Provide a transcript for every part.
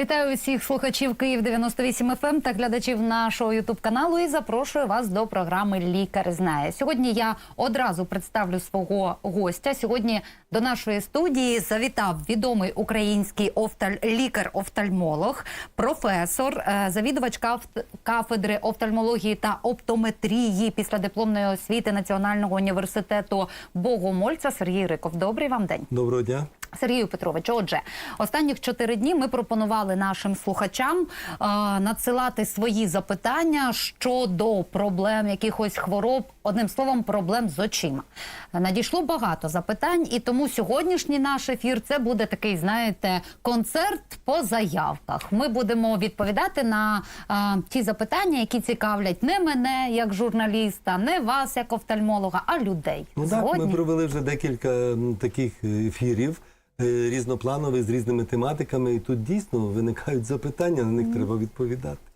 Вітаю усіх слухачів Київ 98 FM та глядачів нашого Ютуб каналу і запрошую вас до програми Лікар знає. Сьогодні я одразу представлю свого гостя. Сьогодні до нашої студії завітав відомий український офталь... лікар-офтальмолог, професор, е, завідувач каф- кафедри офтальмології та оптометрії після дипломної освіти Національного університету Богомольця Сергій Риков. Добрий вам день. Доброго дня. Сергію Петровичу, отже, останніх чотири дні ми пропонували нашим слухачам е, надсилати свої запитання щодо проблем якихось хвороб, одним словом, проблем з очима. Надійшло багато запитань, і тому сьогоднішній наш ефір це буде такий, знаєте, концерт по заявках. Ми будемо відповідати на е, ті запитання, які цікавлять не мене як журналіста, не вас як офтальмолога, а людей. Ну так, Згодні? ми провели вже декілька таких е, ефірів е, з різними тематиками, і тут дійсно виникають запитання, на них треба відповідати.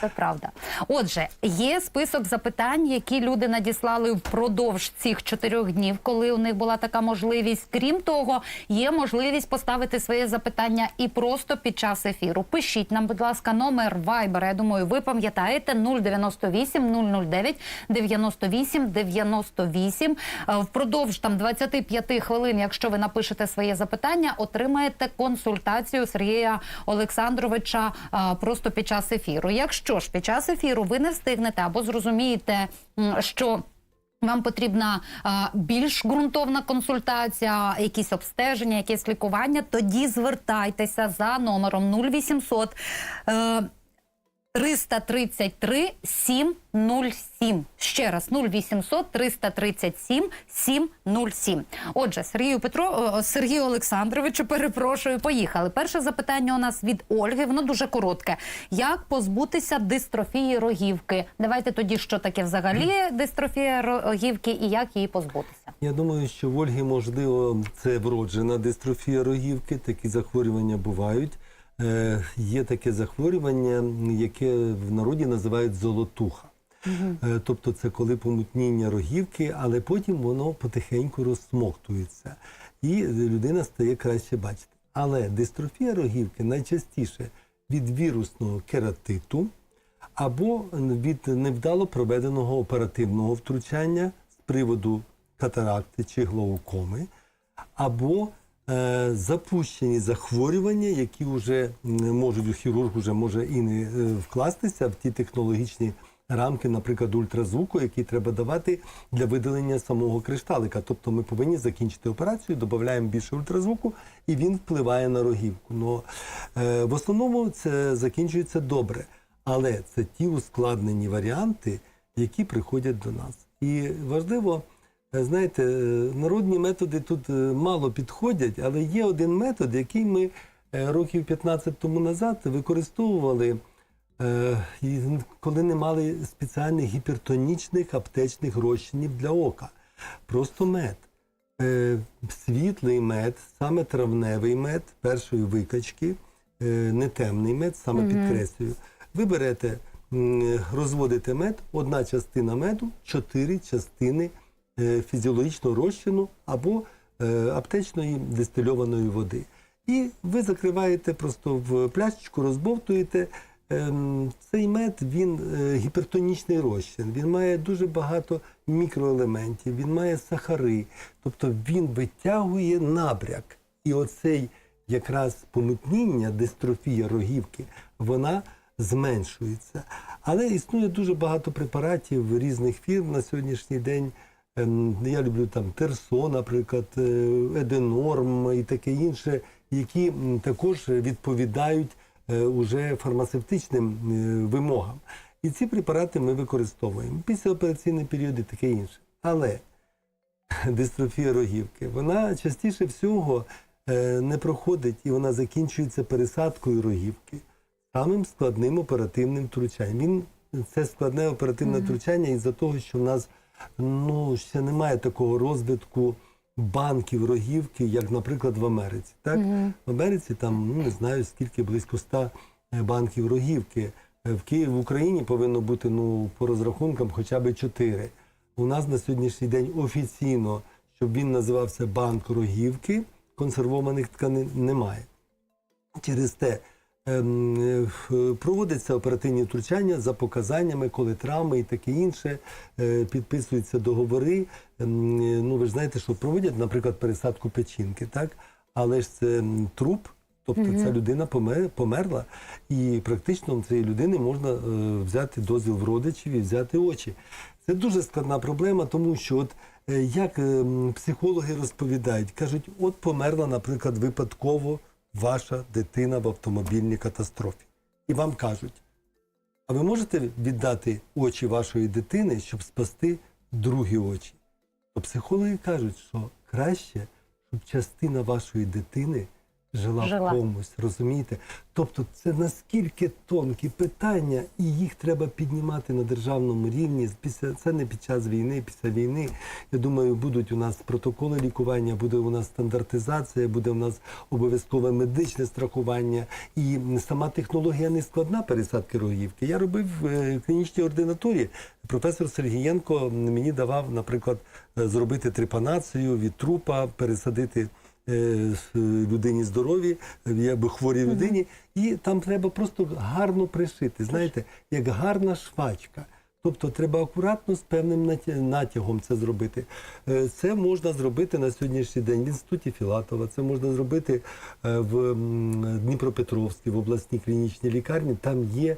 Це правда. Отже, є список запитань, які люди надіслали впродовж цих чотирьох днів, коли у них була така можливість. Крім того, є можливість поставити своє запитання і просто під час ефіру. Пишіть нам, будь ласка, номер Viber, Я думаю, ви пам'ятаєте 098 009 98 98. Е, Впродовж там 25 хвилин, якщо ви напишете своє запитання, отримаєте консультацію Сергія Олександровича е, просто під час ефіру. Якщо ж під час ефіру ви не встигнете або зрозумієте, що вам потрібна а, більш ґрунтовна консультація, якісь обстеження, якесь лікування. Тоді звертайтеся за номером 0800 е, 333 707. Ще раз 0800 337 707. Отже, Сергію Петро Сергію Олександровичу, перепрошую, поїхали. Перше запитання у нас від Ольги. Воно дуже коротке. Як позбутися дистрофії рогівки? Давайте тоді, що таке взагалі дистрофія рогівки і як її позбутися? Я думаю, що в Ольги, можливо, це вроджена дистрофія рогівки, такі захворювання бувають. Е, є таке захворювання, яке в народі називають золотуха. Е, тобто це коли помутніння рогівки, але потім воно потихеньку розсмоктується. І людина стає краще бачити. Але дистрофія рогівки найчастіше від вірусного кератиту або від невдало проведеного оперативного втручання з приводу катаракти чи глаукоми, або запущені захворювання, які вже можуть хірург вже може і не е, вкластися в ті технологічні рамки, наприклад, ультразвуку, які треба давати для видалення самого кришталика. Тобто ми повинні закінчити операцію, додаємо більше ультразвуку, і він впливає на рогівку. Но, е, в основному це закінчується добре. Але це ті ускладнені варіанти, які приходять до нас. І важливо, е, знаєте, е, народні методи тут е, мало підходять, але є один метод, який ми е, років 15 тому назад використовували, е, коли не мали спеціальних гіпертонічних аптечних розчинів для ока. Просто мед. Е, Світлий мед, саме травневий мед першої викачки, е, не темний мед, саме підкреслюю. Ви берете, розводите мед, одна частина меду, чотири частини е, фізіологічного розчину або е, аптечної дистильованої води. І ви закриваєте просто в пляшечку, розбовтуєте. Ем, Цей мед він е, гіпертонічний розчин. Він має дуже багато мікроелементів, він має сахари, тобто він витягує набряк. І оцей якраз помутніння, дистрофія рогівки, вона зменшується. Але існує дуже багато препаратів різних фірм на сьогоднішній день. Я люблю там Терсо, наприклад, е, Еденорм і таке інше, які також відповідають е, уже фармацевтичним е, вимогам. І ці препарати ми використовуємо післяопераційний період і таке інше. Але дистрофія рогівки, вона частіше всього не проходить і вона закінчується пересадкою рогівки самим складним оперативним втручанням. Він це складне оперативне втручання із-за того, що в нас ну ще немає такого розвитку банків рогівки, як, наприклад, в Америці. Так в Америці там ну не знаю скільки близько ста банків рогівки. Е, В Києві в Україні повинно бути ну по розрахункам хоча б 4. У нас на сьогоднішній день офіційно, щоб він називався банк рогівки, консервованих тканин немає. Через те е, проводяться оперативні втручання за показаннями, коли травми і таке інше, е, підписуються договори. Ем, е, Ну, ви ж знаєте, що проводять, наприклад, пересадку печінки, так? Але ж це труп, тобто ця людина помер, померла, і практично у цієї людини можна е, взяти дозвіл в родичів і взяти очі. Це дуже складна проблема, тому що от е, як е, психологи розповідають, кажуть, от померла, наприклад, випадково ваша дитина в автомобільній катастрофі. І вам кажуть, а ви можете віддати очі вашої дитини, щоб спасти другі очі? То психологи кажуть, що краще, щоб частина вашої дитини жила, Жила. в комусь, розумієте? Тобто це наскільки тонкі питання, і їх треба піднімати на державному рівні. Після це не під час війни, після війни. Я думаю, будуть у нас протоколи лікування, буде у нас стандартизація, буде у нас обов'язкове медичне страхування. І сама технологія не складна пересадки рогівки. Я робив е, в клінічній ординатурі. Професор Сергієнко мені давав, наприклад, е, зробити трепанацію від трупа, пересадити е, людині здорові, е, або хворій людині, і там треба просто гарно пришити, знаєте, як гарна швачка. Тобто треба акуратно з певним натягом це зробити. Е, Це можна зробити на сьогоднішній день в інституті Філатова, це можна зробити е, в Дніпропетровській, в обласній клінічній лікарні. Там є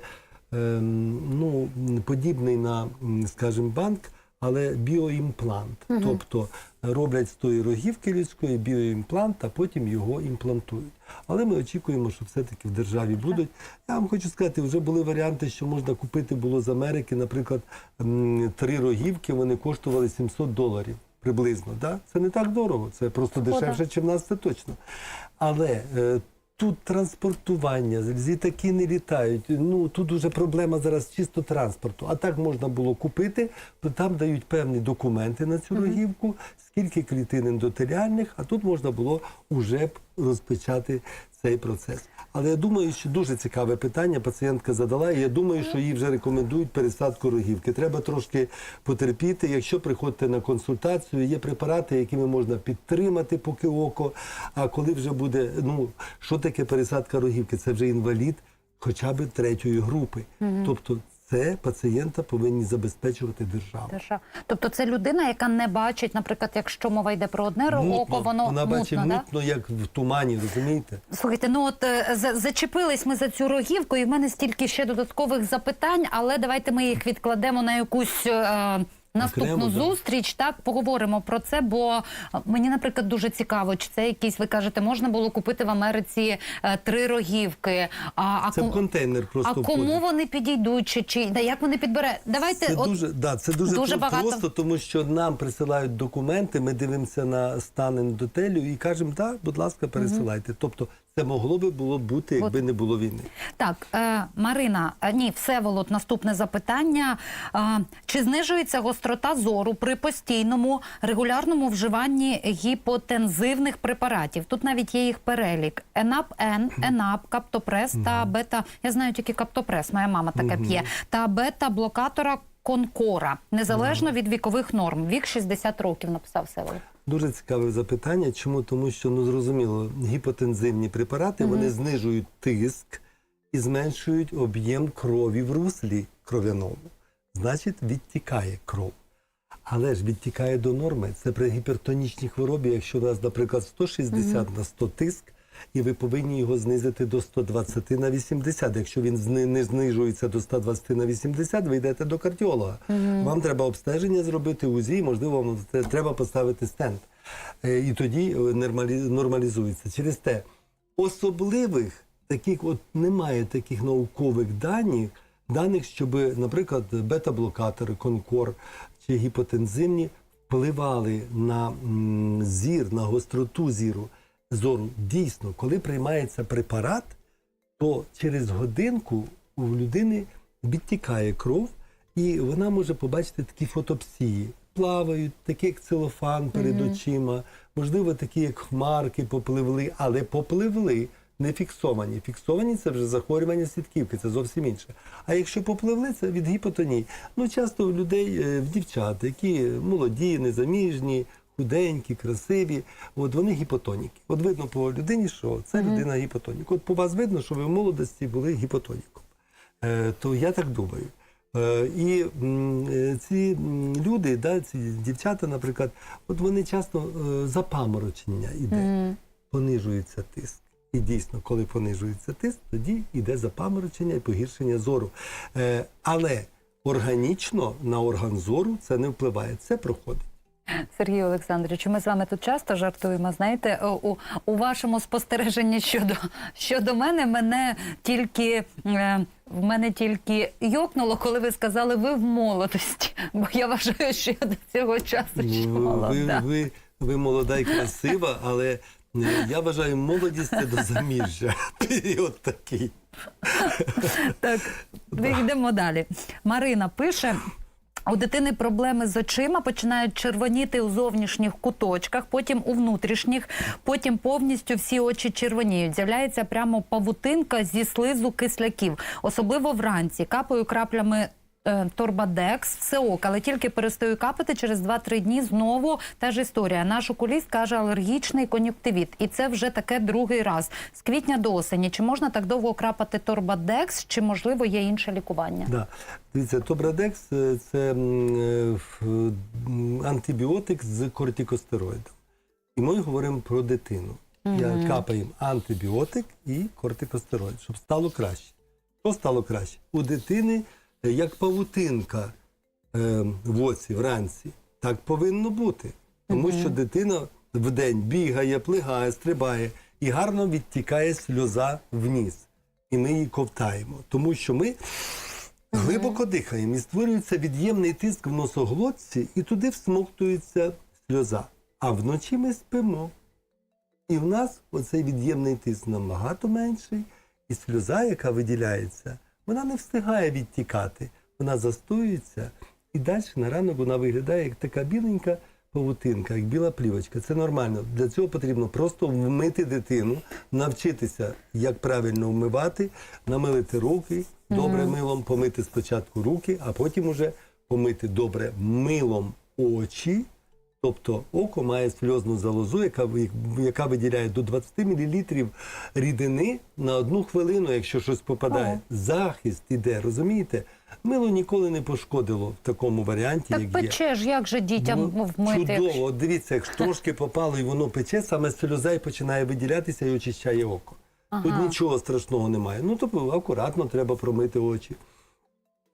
ем, ну, подібний на, скажімо, банк, але біоімплант. Тобто роблять з тої рогівки людської біоімплант, а потім його імплантують. Але ми очікуємо, що все-таки в державі будуть. Я вам хочу сказати, вже були варіанти, що можна купити було з Америки, наприклад, три рогівки, вони коштували 700 доларів. Приблизно, да? це не так дорого, це просто дешевше, ніж в нас, це точно. Але е, тут транспортування, літаки не літають. Ну тут уже проблема зараз чисто транспорту. А так можна було купити, то там дають певні документи на цю рогівку, скільки клітин ендотеліальних, а тут можна було уже розпочати цей процес. Але я думаю, що дуже цікаве питання пацієнтка задала, і я думаю, що їй вже рекомендують пересадку рогівки. Треба трошки потерпіти. Якщо приходите на консультацію, є препарати, якими можна підтримати поки око. А коли вже буде, ну що таке пересадка рогівки? Це вже інвалід хоча б третьої групи. Тобто це пацієнта повинні забезпечувати держава. Держава. Тобто це людина, яка не бачить, наприклад, якщо мова йде про одне око, воно вона бачить мутно, да? мутно, як в тумані, розумієте? Слухайте, ну от е, за- зачепились ми за цю рогівку, і в мене стільки ще додаткових запитань, але давайте ми їх відкладемо на якусь. Е, Наступну Окремо, да. зустріч так поговоримо про це, бо е, мені, наприклад, дуже цікаво, чи це якісь, ви кажете, можна було купити в Америці е, три рогівки. А, а, Це в ком- контейнер а просто кому входить. вони підійдуть, чи, чи да, як вони підберуть? Давайте Це от, дуже, да, це дуже, дуже про- багато. просто, тому що нам присилають документи, ми дивимося на стан ендотелю і кажемо, так, будь ласка, пересилайте. Тобто це могло би було бути, якби не було війни. Так, е, Марина, е, ні, Всеволод, наступне запитання. Е, чи знижується гострота зору при постійному регулярному вживанні гіпотензивних препаратів? Тут навіть є їх перелік: ЕНАП Н, ЕНАП, Каптопрес та бета. Я знаю тільки Каптопрес, моя мама таке п'є. Та бета-блокатора Конкора, незалежно від вікових норм. Вік 60 років, написав Всеволод. Дуже цікаве запитання. Чому? Тому що ну зрозуміло, гіпотензивні препарати вони знижують тиск і зменшують об'єм крові в руслі кров'яному. Значить, відтікає кров. Але ж відтікає до норми. Це при гіпертонічній хворобі, якщо у нас, наприклад, 160 на 100 тиск, і ви повинні його знизити до 120 на 80. Якщо він не знижується до 120 на 80, ви йдете до кардіолога. Вам треба обстеження зробити УЗІ, можливо, вам треба поставити стенд. Е, І тоді е, нормалізується. Через те особливих таких, от немає таких наукових даних, даних, щоб, наприклад, бета-блокатори, конкор чи гіпотензивні впливали на зір, на гостроту зіру зору. Дійсно, коли приймається препарат, то через годинку у людини відтікає кров, і вона може побачити такі фотопсії. Плавають, такі як целофан перед очима, можливо, такі як хмарки попливли, але попливли. не фіксовані. Фіксовані це вже захворювання сітківки, це зовсім інше. А якщо попливли, це від гіпотонії. Ну, часто в людей, е, в дівчат, які молоді, незаміжні, худенькі, красиві, от вони гіпотоніки. От видно по людині, що це людина гіпотонік. От по вас видно, що ви в молодості були гіпотоніком. Е, то я так думаю. Е, І е, ці люди, да, ці дівчата, наприклад, от вони часто е, запаморочення іде, понижується тиск. І дійсно, коли понижується тиск, тоді йде запаморочення і погіршення зору. Е, Але органічно на орган зору це не впливає, це проходить. Сергій Олександрович, ми з вами тут часто жартуємо. Знаєте, у, у, вашому спостереженні щодо, щодо мене, мене тільки е, в мене тільки йокнуло, коли ви сказали ви в молодості. Бо я вважаю, що я до цього часу ще Ну, ви, молода. ви, ви молода і красива, але е, я вважаю, молодість це до заміжжя. Період такий. Так, йдемо далі. Марина пише. У дитини проблеми з очима починають червоніти у зовнішніх куточках, потім у внутрішніх, потім повністю всі очі червоніють. З'являється прямо павутинка зі слизу кисляків, особливо вранці. Капаю краплями. Е, Торбадекс, все ок, але тільки перестаю капати через 2-3 дні знову та ж історія. Наш окуліст каже алергічний кон'юктивіт. І це вже таке другий раз. З квітня до осені. Чи можна так довго крапати Торбадекс, чи можливо є інше лікування? Да. Дивіться, Тобрадекс е, це е, антибіотик з кортикостероїдом. І ми говоримо про дитину. Я капаємо антибіотик і кортикостероїд, щоб стало краще. Що стало краще? У дитини як павутинка е, в оці вранці. Так повинно бути. Тому що дитина вдень бігає, плигає, стрибає і гарно відтікає сльоза вниз. І ми її ковтаємо. Тому що ми глибоко дихаємо і створюється від'ємний тиск в носоглотці, і туди всмоктується сльоза. А вночі ми спимо. І в нас оцей від'ємний тиск набагато менший, і сльоза, яка виділяється, вона не встигає відтікати, вона застоюється, і далі на ранок вона виглядає як така біленька павутинка, як біла плівочка. Це нормально. Для цього потрібно просто вмити дитину, навчитися, як правильно вмивати, намилити руки, добре милом помити спочатку руки, а потім уже помити добре милом очі. Тобто око має сльозну залозу, яка, яка виділяє до 20 мл рідини на одну хвилину, якщо щось попадає. Захист іде, розумієте? Мило ніколи не пошкодило в такому варіанті, Так як є. пече ж, як же дітям Ну, вмити? Чудово, От дивіться, якщо трошки попало і воно пече, саме сльоза і починає виділятися і очищає око. Тут нічого страшного немає. Ну, тобто акуратно треба промити очі.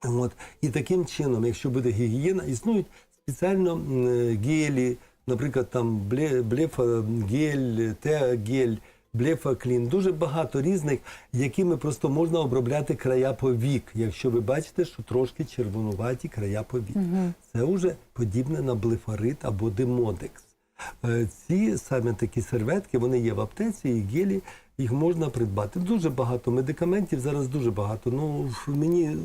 От. І таким чином, якщо буде гігієна, існують спеціально е, гелі, наприклад, там бле- блефагель, теагель, блефаклін, дуже багато різних, якими просто можна обробляти края повік, якщо ви бачите, що трошки червонуваті края повік. Це вже подібне на блефарит або демодекс. Е, Ці саме такі серветки, вони є в аптеці і гелі, їх можна придбати. Дуже багато медикаментів, зараз дуже багато. Ну, мені,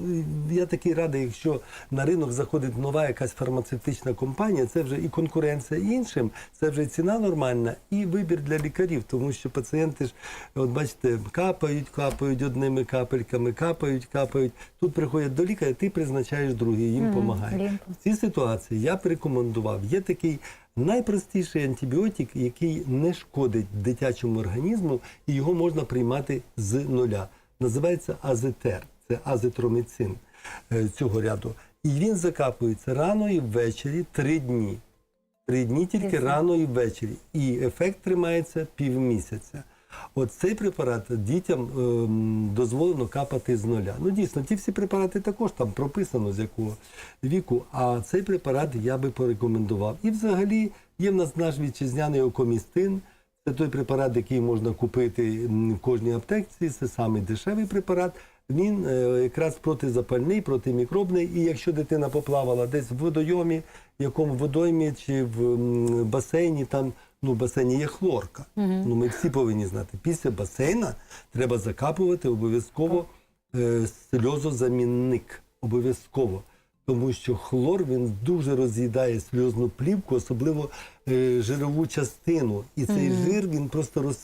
я такий радий, якщо на ринок заходить нова якась фармацевтична компанія, це вже і конкуренція іншим, це вже і ціна нормальна, і вибір для лікарів, тому що пацієнти ж, от бачите, капають, капають одними капельками, капають, капають. Тут приходять до лікаря, ти призначаєш другий, їм допомагає. лімфа. В цій ситуації я б рекомендував. Є такий найпростіший антибіотик, який не шкодить дитячому організму, і його можна приймати з нуля. Називається азетер, це азитроміцин е, цього ряду. І він закапується рано і ввечері три дні. Три дні тільки рано і ввечері. І ефект тримається півмісяця. От цей препарат дітям е, дозволено капати з нуля. Ну дійсно, ті всі препарати також там прописано з якого віку. А цей препарат я би порекомендував. І взагалі є в нас наш вітчизняний окомістин. Це той препарат, який можна купити в кожній аптеці. Це самий дешевий препарат. Він е, якраз протизапальний, протимікробний. І якщо дитина поплавала десь в водойомі, в якому водоймі чи в басейні, там ну в басейні є хлорка. Ну ми всі повинні знати. Після басейна треба закапувати обов'язково е, сльозозамінник. Обов'язково. Тому що хлор він дуже роз'їдає сльозну плівку, особливо е, жирову частину. І цей жир він просто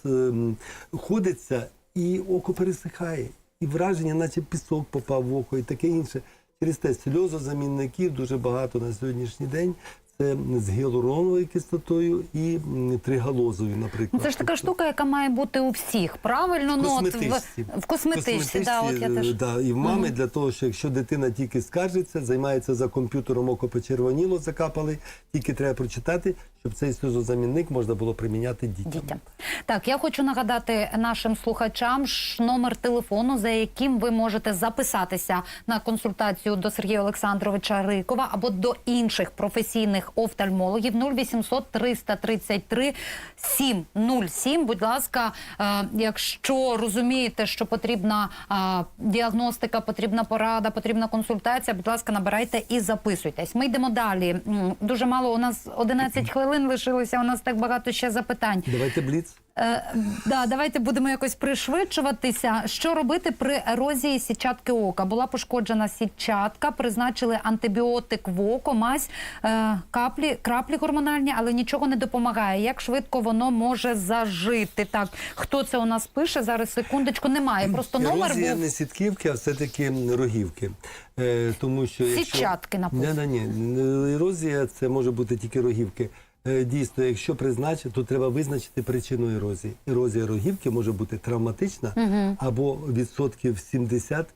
розходиться і і око пересихає, і враження, наче пісок попав в око, і таке інше. Через те сльозозамінників дуже багато на сьогоднішній день. Це з гіалуроновою кислотою і тригалозою, наприклад. Ну, це ж така штука, яка має бути у всіх, правильно? Ну, от Косметичці. в, в косметичці, да, от я теж. да, і в мами для того, що якщо дитина тільки скаржиться, займається за комп'ютером, око почервоніло, закапали, тільки треба прочитати, щоб цей сльозозамінник можна було приміняти дітям. дітям. Так, я хочу нагадати нашим слухачам номер телефону, за яким ви можете записатися на консультацію до Сергія Олександровича Рикова або до інших професійних офтальмологів 0800 333 707. Будь ласка, е, якщо розумієте, що потрібна е, діагностика, потрібна порада, потрібна консультація, будь ласка, набирайте і записуйтесь. Ми йдемо далі. Дуже мало у нас 11 хвилин лишилося. У нас так багато ще запитань. Давайте бліц. Е, да, давайте будемо якось пришвидшуватися. Що робити при ерозії сітчатки ока? Була пошкоджена сітчатка, призначили антибіотик в око, мазь, е, каплі, краплі гормональні, але нічого не допомагає. Як швидко воно може зажити? Так, хто це у нас пише? Зараз секундочку, немає. Просто номер Ерозія був. не сітківки, а все-таки рогівки. Е, тому що якщо... Сітчатки написано. Ні, ні, ні. Ерозія це може бути тільки рогівки. Е, Дійсно, якщо призначити, то треба визначити причину ерозії. Ерозія рогівки може бути травматична або відсотків 70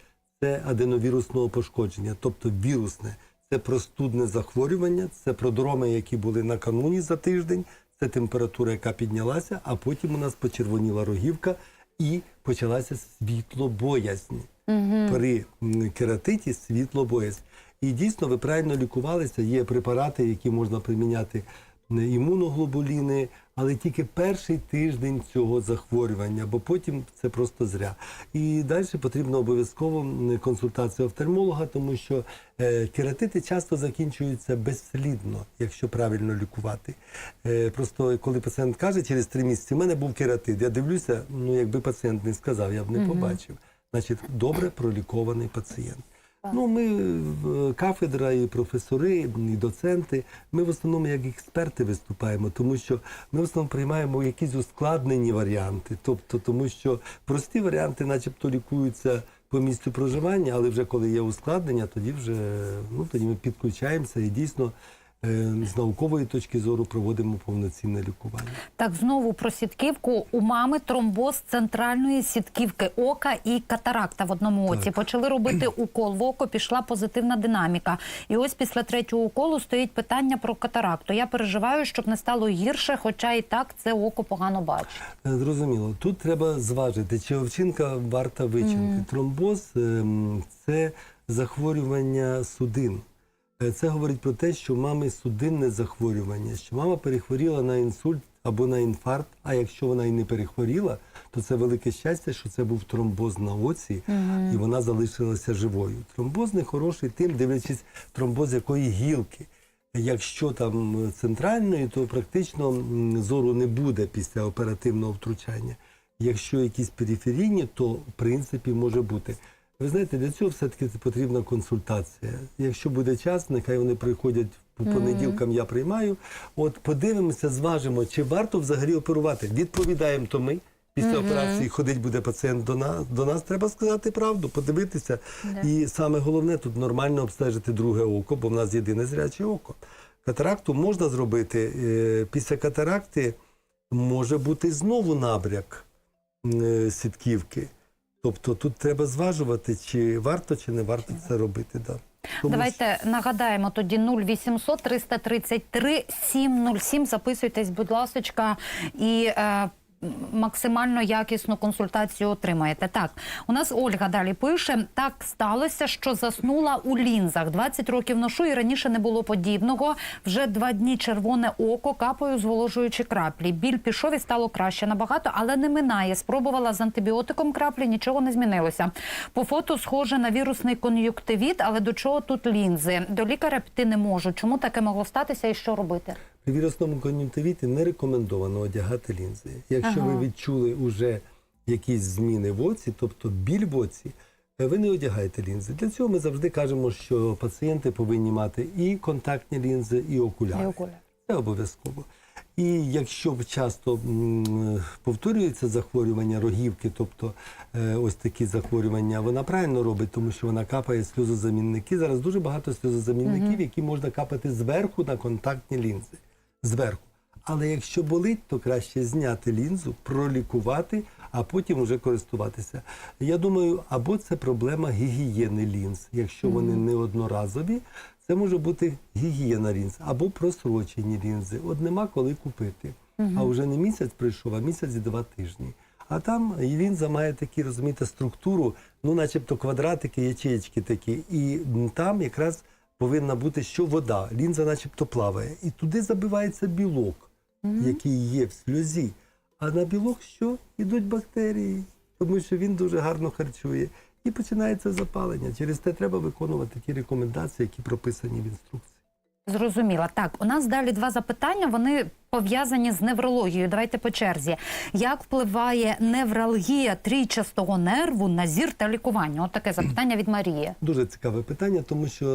це аденовірусного пошкодження, тобто вірусне. Це простудне захворювання, це продроми, які були накануні за тиждень, це температура, яка піднялася, а потім у нас почервоніла рогівка і почалася світлобоязнь. При м, кератиті світлобоязнь. І дійсно ви правильно лікувалися. Є препарати, які можна приміняти імуноглобуліни, але тільки перший тиждень цього захворювання, бо потім це просто зря. І далі потрібна обов'язково м, консультація офтальмолога, тому що е, кератити часто закінчуються безслідно, якщо правильно лікувати. Е, просто коли пацієнт каже через три місяці, у мене був кератит, я дивлюся, ну якби пацієнт не сказав, я б не побачив. Значить, добре пролікований пацієнт. Ну, ми е, кафедра, і професори, і доценти. Ми в основному як експерти виступаємо, тому що ми в основному приймаємо якісь ускладнені варіанти. Тобто, тому що прості варіанти, начебто, лікуються по місцю проживання, але вже коли є ускладнення, тоді вже ну тоді ми підключаємося і дійсно з наукової точки зору проводимо повноцінне лікування. Так, знову про сітківку. У мами тромбоз центральної сітківки ока і катаракта в одному оці. Почали робити укол в око, пішла позитивна динаміка. І ось після третього уколу стоїть питання про катаракту. Я переживаю, щоб не стало гірше, хоча і так це око погано бачить. Е, Зрозуміло. Тут треба зважити, чи овчинка варта вичинки. Тромбоз ем, це захворювання судин. Е, Це говорить про те, що в мами судинне захворювання, що мама перехворіла на інсульт або на інфаркт. А якщо вона і не перехворіла, то це велике щастя, що це був тромбоз на оці, і вона залишилася живою. Тромбоз не хороший тим, дивлячись тромбоз якої гілки. Якщо там центральної, то практично зору не буде після оперативного втручання. Якщо якісь периферійні, то в принципі може бути. Ви знаєте, для цього все-таки потрібна консультація. Якщо буде час, нехай вони приходять по понеділкам, я приймаю. От подивимося, зважимо, чи варто взагалі оперувати. Відповідаємо то ми. Після операції ходить буде пацієнт до нас. До нас треба сказати правду, подивитися. І саме головне тут нормально обстежити друге око, бо в нас єдине зряче око. Катаракту можна зробити. е, Після катаракти може бути знову набряк е, сітківки. Тобто тут треба зважувати, чи варто, чи не варто це робити. Да. Тому Давайте нагадаємо тоді 0800 333 707. Записуйтесь, будь ласка, і е, максимально якісну консультацію отримаєте. Так, у нас Ольга далі пише: так сталося, що заснула у лінзах. 20 років ношу і раніше не було подібного. Вже два дні червоне око, капаю, зволожуючи краплі. Біль пішов і стало краще набагато, але не минає. Спробувала з антибіотиком краплі, нічого не змінилося. По фото схоже на вірусний кон'юктивіт, але до чого тут лінзи? До лікаря піти не можу. Чому таке могло статися і що робити? При вірусному кон'юнктивіті не рекомендовано одягати лінзи. Якщо Ага. ви відчули вже якісь зміни в оці, тобто біль в оці, е, ви не одягаєте лінзи. Для цього ми завжди кажемо, що пацієнти повинні мати і контактні лінзи, і окуляри. І окуляри. Це обов'язково. І якщо часто повторюється захворювання рогівки, тобто е, ось такі захворювання, вона правильно робить, тому що вона капає сльозозамінники. Зараз дуже багато сльозозамінників, які можна капати зверху на контактні лінзи. Зверху. Але якщо болить, то краще зняти лінзу, пролікувати, а потім вже користуватися. Я думаю, або це проблема гігієни лінз. Якщо вони не одноразові, це може бути гігієна лінз або просрочені лінзи. От нема коли купити. А вже не місяць прийшов, а місяць і два тижні. А там лінза має такі, розумієте, структуру, ну, начебто квадратики, ячеєчки такі. І там якраз повинна бути що вода. Лінза начебто плаває. І туди забивається білок, який є в сльозі. А на білок що? Ідуть бактерії, тому що він дуже гарно харчує. І починається запалення. Через те треба виконувати ті рекомендації, які прописані в інструкції. Зрозуміла. Так, у нас далі два запитання. Вони пов'язані з неврологією. Давайте по черзі. Як впливає невралгія трійчастого нерву на зір та лікування? От таке запитання від Марії. Дуже цікаве питання, тому що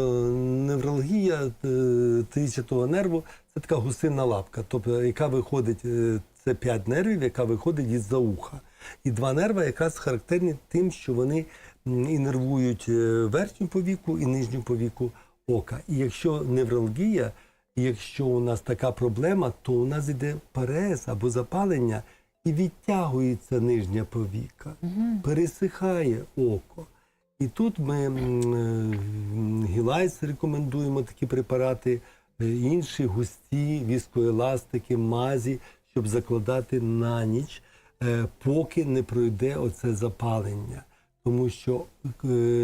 невралгія е, трічатого нерву це така гусинна лапка, тобто яка виходить, е, це п'ять нервів, яка виходить із-за уха. І два нерва якраз характерні тим, що вони інервують е, верхню повіку і нижню повіку ока. І якщо невралгія, і якщо у нас така проблема, то у нас іде парез або запалення, і відтягується нижня повіка, пересихає око. І тут ми е, гілайс рекомендуємо такі препарати, е, інші густі, віскоеластики, мазі, щоб закладати на ніч, е, поки не пройде оце запалення. Тому що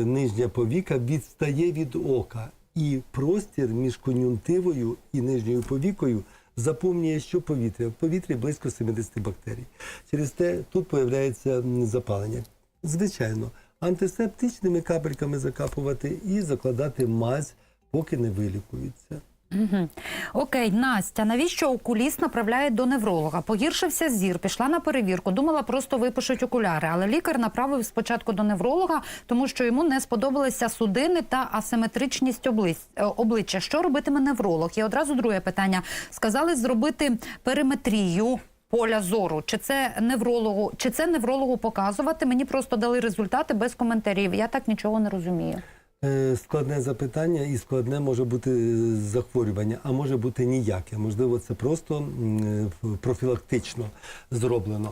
нижня повіка відстає від ока, і простір між кон'юнктивою і нижньою повікою заповнює що повітря. В повітрі близько 70 бактерій. Через те тут появляється запалення. Звичайно, антисептичними капельками закапувати і закладати мазь, поки не вилікується. Угу. Окей, Настя, навіщо окуліст направляє до невролога? Погіршився зір, пішла на перевірку. Думала, просто випишуть окуляри, але лікар направив спочатку до невролога, тому що йому не сподобалися судини та асиметричність е, обличчя. Що робитиме невролог? І одразу друге питання. Сказали зробити периметрію. Поля зору, чи це неврологу, чи це неврологу показувати? Мені просто дали результати без коментарів. Я так нічого не розумію. Е, Складне запитання і складне може бути е, захворювання, а може бути ніяке. Можливо, це просто е, профілактично зроблено.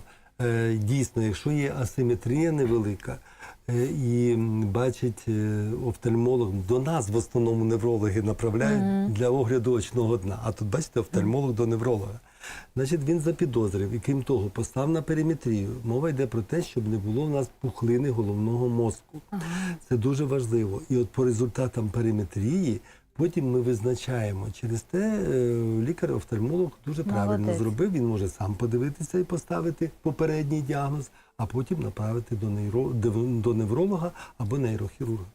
Дійсно, якщо є асиметрія невелика, і бачить офтальмолог, до нас в основному неврологи направляють для огляду очного дна. А тут бачите, офтальмолог до невролога. Значить, він запідозрив і крім того, постав на периметрію. Мова йде про те, щоб не було в нас пухлини головного мозку. Це дуже важливо. І от по результатам периметрії потім ми визначаємо. Через те е, лікар-офтальмолог дуже правильно Молодець. зробив. Він може сам подивитися і поставити попередній діагноз, а потім направити до, нейро, до невролога або нейрохірурга.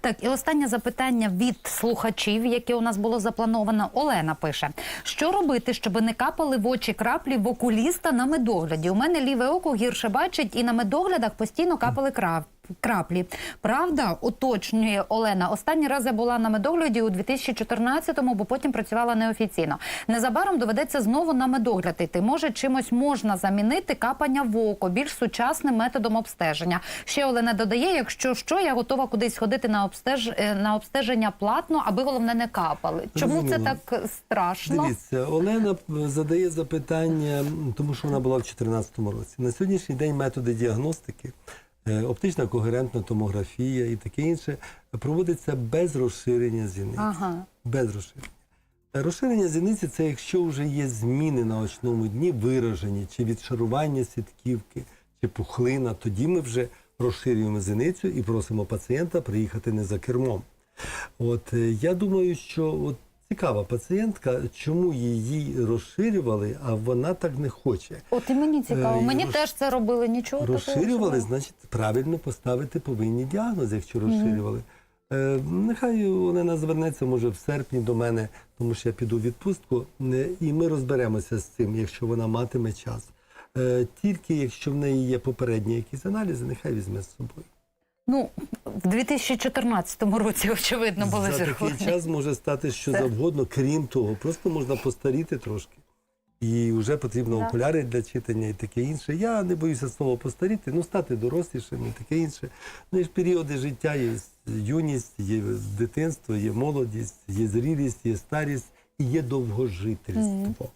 Так, і останнє запитання від слухачів, яке у нас було заплановано. Олена пише: що робити, щоб не капали в очі краплі в окуліста на медогляді? У мене ліве око гірше бачить, і на медоглядах постійно капали крап. Краплі. Правда, уточнює Олена. Останній раз я була на медогляді у 2014-му, бо потім працювала неофіційно. Незабаром доведеться знову на медогляд йти. Може, чимось можна замінити капання в око більш сучасним методом обстеження. Ще Олена додає, якщо що, я готова кудись ходити на обстеж... е, на обстеження платно, аби головне не капали. Чому це так страшно? Дивіться, Олена е, задає запитання, тому що вона була в 2014 році. На сьогоднішній день методи діагностики, е, оптична когерентна томографія і таке інше проводиться без розширення зіниць. Ага. Без розширення. Е, Розширення зіниці це якщо вже є зміни на очному дні виражені, чи відшарування сітківки, чи пухлина, тоді ми вже розширюємо зіницю і просимо пацієнта приїхати не за кермом. От е, я думаю, що от цікава пацієнтка, чому її розширювали, а вона так не хоче. От і мені цікаво. Е, Мені роз- теж це робили. Нічого. Розширювали, особливого. значить, правильно поставити повинні діагноз, якщо розширювали. Е, нехай Олена звернеться, може, в серпні до мене, тому що я піду в відпустку, е, і ми розберемося з цим, якщо вона матиме час. Е, тільки якщо в неї є попередні якісь аналізи, нехай візьме з собою. Ну, в 2014 році, очевидно, були За такий час може стати що Це- завгодно, крім того, просто можна постаріти трошки. І вже потрібно Да. окуляри для читання і таке інше. Я не боюся слова постаріти, ну стати дорослішим і таке інше. Ну і ж періоди життя є юність, є дитинство, є молодість, є зрілість, є старість і є довгожительство.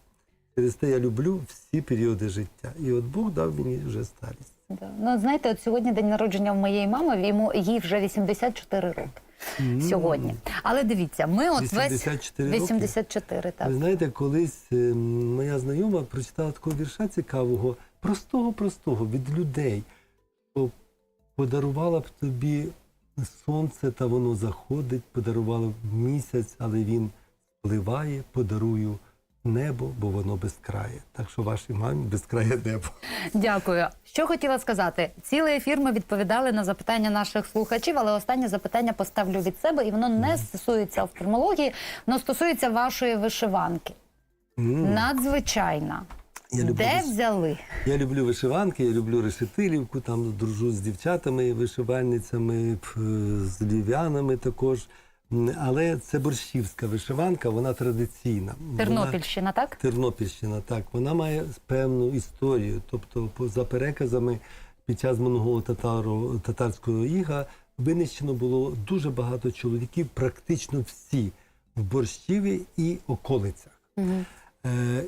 Через те я люблю всі періоди життя. І от Бог дав мені вже старість. Да. Ну, знаєте, от сьогодні день народження в моєї мами, йому їй вже 84 роки. Сьогодні. Але дивіться, ми от 84 весь роки? так. Ви знаєте, колись е, моя знайома прочитала такого вірша цікавого, простого, простого від людей. Що подарувала б тобі сонце, та воно заходить, подарувала б місяць, але він спливає, подарую небо, бо воно безкрає. Так що вашій мамі безкрає небо. Дякую. Що хотіла сказати? Цілий ефір ми відповідали на запитання наших слухачів, але останнє запитання поставлю від себе, і воно не стосується офтальмології, воно стосується вашої вишиванки. М, Надзвичайна. Я люблю Де виш- взяли? Я люблю вишиванки, я люблю решетилівку, там дружу з дівчатами, вишивальницями, п- з львів'янами також. Але це борщівська вишиванка, вона традиційна. Вона- Тернопільщина, так? Тернопільщина, так. Вона має певну історію. Тобто, за переказами, під час монголо-татаро- татарського іга винищено було дуже багато чоловіків, практично всі в Борщіві і околицях. Угу. Е,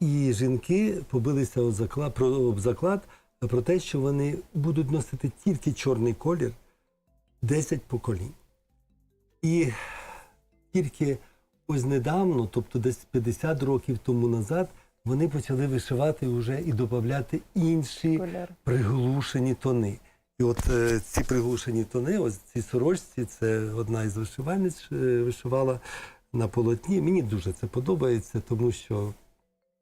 і жінки побилися об заклад, про, об заклад про те, що вони будуть носити тільки чорний колір 10 поколінь. І тільки ось недавно, тобто десь 50 років тому назад, вони почали вишивати вже і додати інші Кольор. приглушені тони. І от е, ці приглушені тони, ось ці сорочці, це одна із вишивальниць е, вишивала на полотні. Мені дуже це подобається, тому що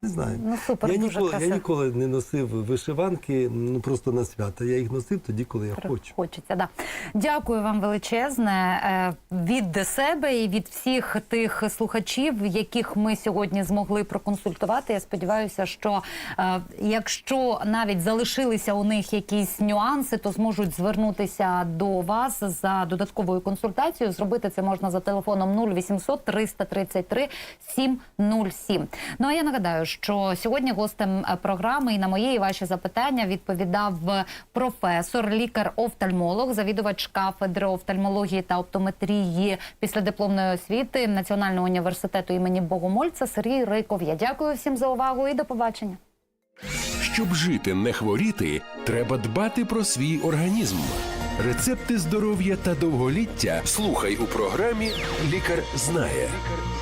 не знаю. Ну супер, Я дуже ніколи, я ніколи не носив вишиванки ну просто на свята. Я їх носив тоді, коли я хочу. Хочеться, да. Дякую вам величезне е, від себе і від всіх тих слухачів, яких ми сьогодні змогли проконсультувати. Я сподіваюся, що е, якщо навіть залишилися у них якісь нюанси, то зможуть звернутися до вас за додатковою консультацією. Зробити це можна за телефоном 0800 333 707. Ну а я нагадаю, що сьогодні гостем е, програми і на мої і ваші запитання відповідав е, професор, лікар-офтальмолог, завідувач кафедри офтальмології та оптометрії післядипломної освіти Національного університету імені Богомольця Сергій Риков. Я дякую всім за увагу і до побачення. Щоб жити, не хворіти, треба дбати про свій організм. Рецепти здоров'я та довголіття слухай у програмі Лікар знає на